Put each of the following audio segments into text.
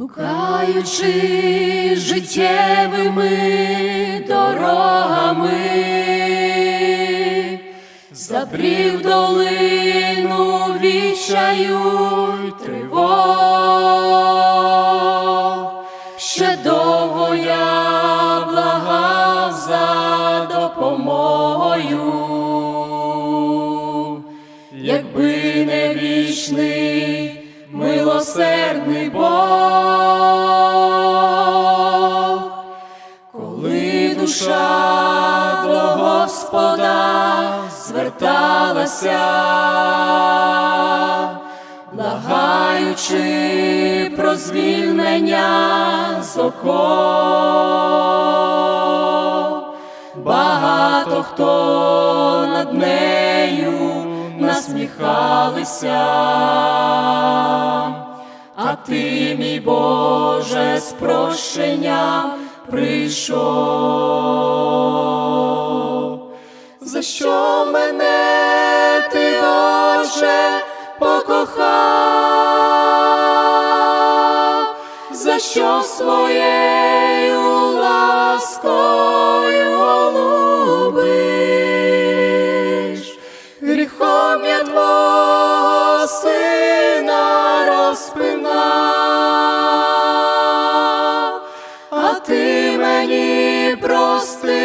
Блукаючи життєвими дорогами, забрів долину вічаю й тривог. Ще довго я благав за допомогою, якби не вічний милосердний Бог, зверталася, благаючи про звільнення з оков. Багато хто над нею насміхалися, а ти, мій Боже, з прощенням прийшов. За що мене Боже, покохав? За що своєю ласкою голубиш? Гріхом я твого сина розпинав, а ти мені простив,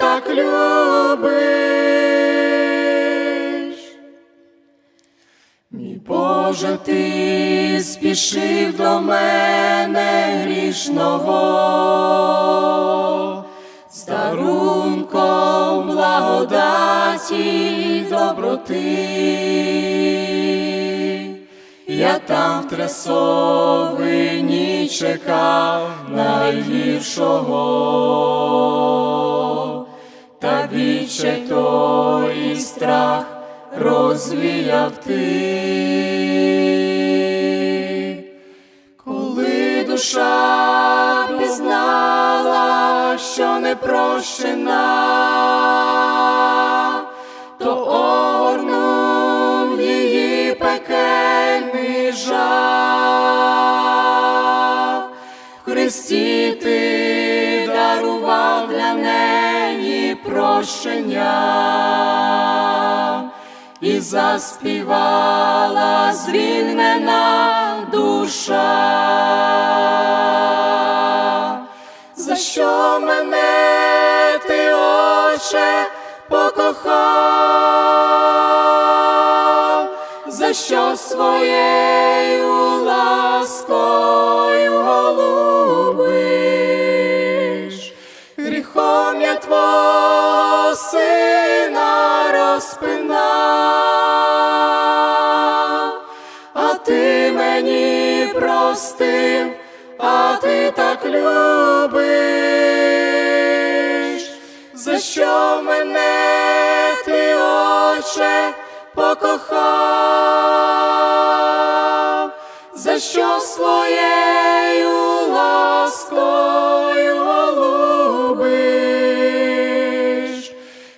так любиш. Мій Боже, ти спішив до мене грішного, з дарунком благодаті доброти. Я там в трясовині чекав найгіршого, розвіяв ти, коли душа пізнала, що не прощена, то огорнув її пекельний жах. Христі ти дарував для неї прощення заспівала звільнена душа. За що мене ти, Отче, покохав? За що своєю мене ти, Отче, покохав, за що своєю ласкою голубиш,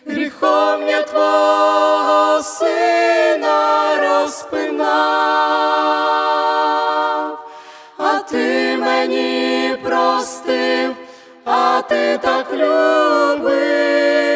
гріхом я твого сина розпинав, а ти мені простив, а ти так любиш.